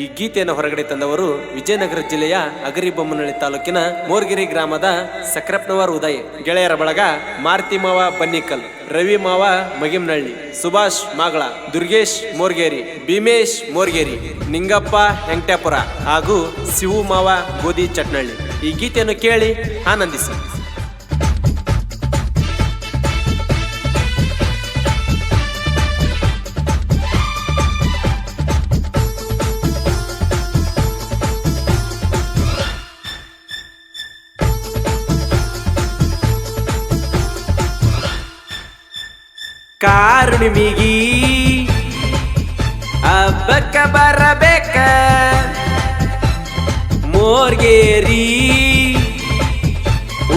ಈ ಗೀತೆಯನ್ನು ಹೊರಗಡೆ ತಂದವರು ವಿಜಯನಗರ ಜಿಲ್ಲೆಯ ಅಗರಿಬೊಮ್ಮನಹಳ್ಳಿ ತಾಲೂಕಿನ ಮೋರ್ಗಿರಿ ಗ್ರಾಮದ ಸಕ್ರಪ್ನವರ್ ಉದಯ್, ಗೆಳೆಯರ ಬಳಗ ಮಾರುತಿ ಮಾವ ಬನ್ನಿಕಲ್, ರವಿ ಮಾವ ಮಗಿಮ್ನಹಳ್ಳಿ, ಸುಭಾಷ್ ಮಾಗಳ, ದುರ್ಗೇಶ್ ಮೋರ್ಗೇರಿ, ಭೀಮೇಶ್ ಮೋರ್ಗೇರಿ, ನಿಂಗಪ್ಪ ಹೆಂಕ್ಟ್ಯಾಪುರ ಹಾಗೂ ಶಿವು ಮಾವ ಗೋಧಿ ಚಟ್ನಳ್ಳಿ ಈ ಗೀತೆಯನ್ನು ಕೇಳಿ ಆನಂದಿಸಿ. ಕಾರುಣಿಮಿಗಿ ಹಬ್ಬಕ್ಕ ಬರಬೇಕ? ಮೋರ್ಗೇರಿ.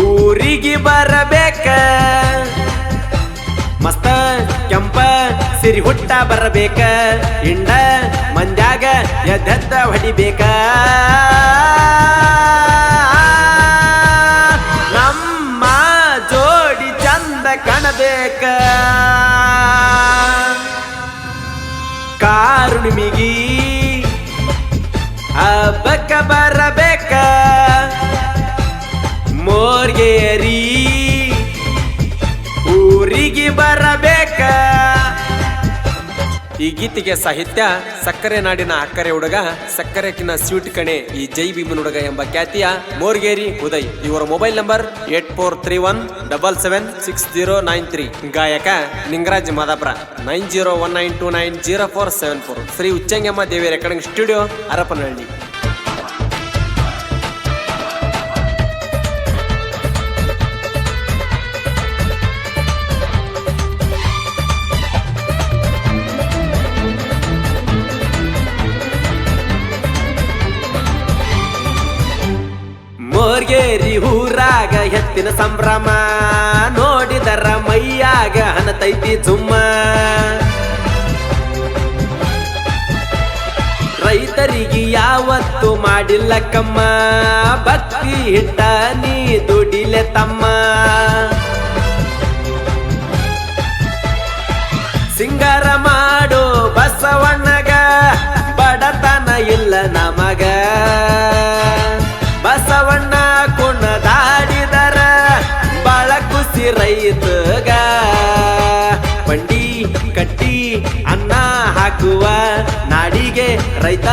ಊರಿಗೆ ಬರಬೇಕ? ಮಸ್ತ ಕೆಂಪ ಸಿರಿ ಹುಟ್ಟ ಬರಬೇಕ? ಇಂಡ ಮಂದ್ಯಾಗ ಎದ್ದ ಹೊಡಿಬೇಕ? ಹಬ್ಬಕ್ಕ ಬರಬೇಕ? ಮೋರ್ಗೇರಿ ಊರಿಗೆ ಬರಬೇಕ? ಈ ಗೀತೆಗೆ ಸಾಹಿತ್ಯ, ಸಕ್ಕರೆ ನಾಡಿನ ಅಕ್ಕರೆ ಹುಡುಗ ಸಕ್ಕರೆಕಿನ ಸ್ವೀಟ್ ಕಣೆ ಈ ಜೈ ಭೀಮನ್ ಹುಡುಗ ಎಂಬ ಖ್ಯಾತಿಯ ಮೋರ್ಗೇರಿ ಉದಯ್. ಇವರ mobile number eight four three one double seven six zero nine three. ಗಾಯಕ Ningaraj Madapura. Nine zero one nine two nine zero four seven four. Shri Uchchangamma Devi recording studio Harapanahalli. Morgeri ಊರಾಗ ಎತ್ತಿನ ಸಂಭ್ರಮ. ನೋಡಿದರ ಮೈಯಾಗ ಹನತೈತಿ ಜುಮ್ಮ. ರೈತರಿಗೆ ಯಾವತ್ತು ಮಾಡಿಲ್ಲ ಕಮ್ಮ. ಭಕ್ತಿ ಹಿಟ್ಟ ನೀ ದುಡಿಲೆ ತಮ್ಮ. ಕಟ್ಟಿ ಅನ್ನ ಹಾಕುವ ನಾಡಿಗೆ ರೈತ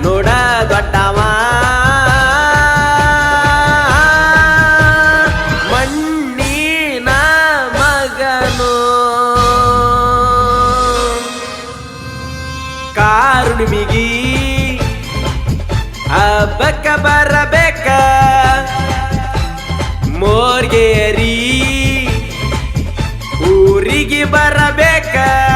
ನೋಡ ದೊಡ್ಡವ. ಮಣ್ಣಿನ ಮಗನು. ಕಾರುಣಿಮಿಗಿ ಹಬ್ಬಕ್ಕ ಬರಬೇಕ. ಮೋರ್ಗೇರಿ ಊರಿಗೆ ಬರಬೇಕ. ಜೈ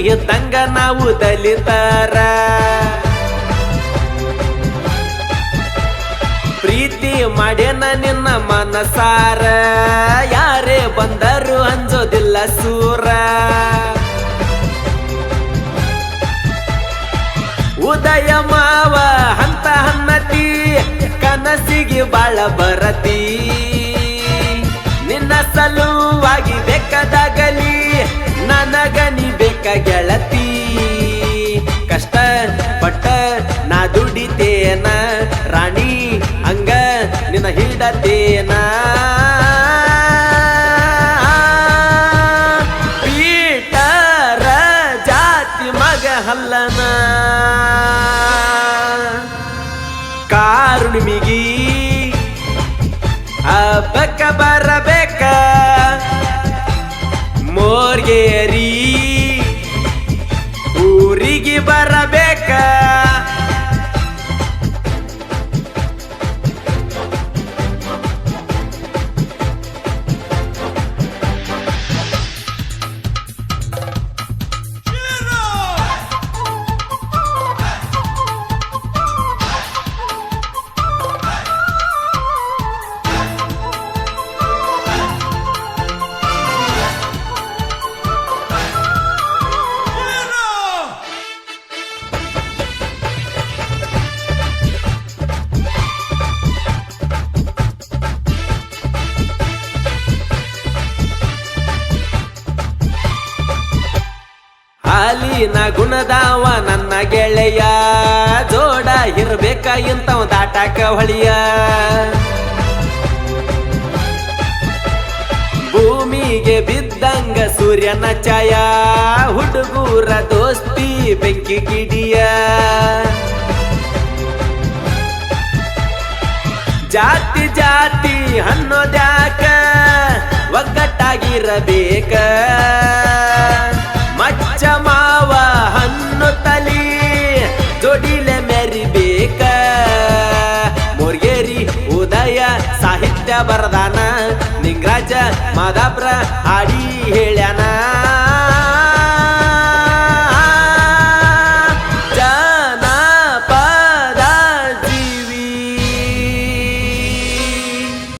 ಬೆಂಕಿ ತಂಗ ನಾವು ದಲಿತಾರ. ಪ್ರೀತಿ ಮಾಡ್ಯನ ನಿನ್ನ ಮನಸಾರ. ಯಾರೇ ಬಂದರು ಅಂಜೋದಿಲ್ಲ ಸೂರ. ಉದಯ ಮಾವ ಹಂತ ಹನ್ನತಿ, ಕನಸಿಗೆ ಬಾಳ ಬರತಿ. ನಿನ್ನ ಸಲುವಾಗಿ ಊರಿಗೆ ಬರಬೇಕ ಮಾತಿನ ಗುಣದಾವ ನನ್ನ ಗೆಳೆಯ. ಜೋಡ ಇರ್ಬೇಕ ಇಂತವ ದಾಟಾಕ ಹೊಳಿಯ. ಭೂಮಿಗೆ ಬಿದ್ದಂಗ ಸೂರ್ಯನ ಛಾಯ, ಹುಡುಗೂರ ದೋಸ್ತಿ ಬೆಂಕಿ ಗಿಡಿಯ ಜಾತಿ ಜಾತಿ ಅನ್ನೋದ್ಯಾಕ ಒಗ್ಗಟ್ಟಾಗಿರಬೇಕ. ಉದಯ ಸಾಹಿತ್ಯ ಬರದಾನ ನಿಂಗ್ರಾಜ ಮಾದಾಪ್ರ ಹಾಡಿ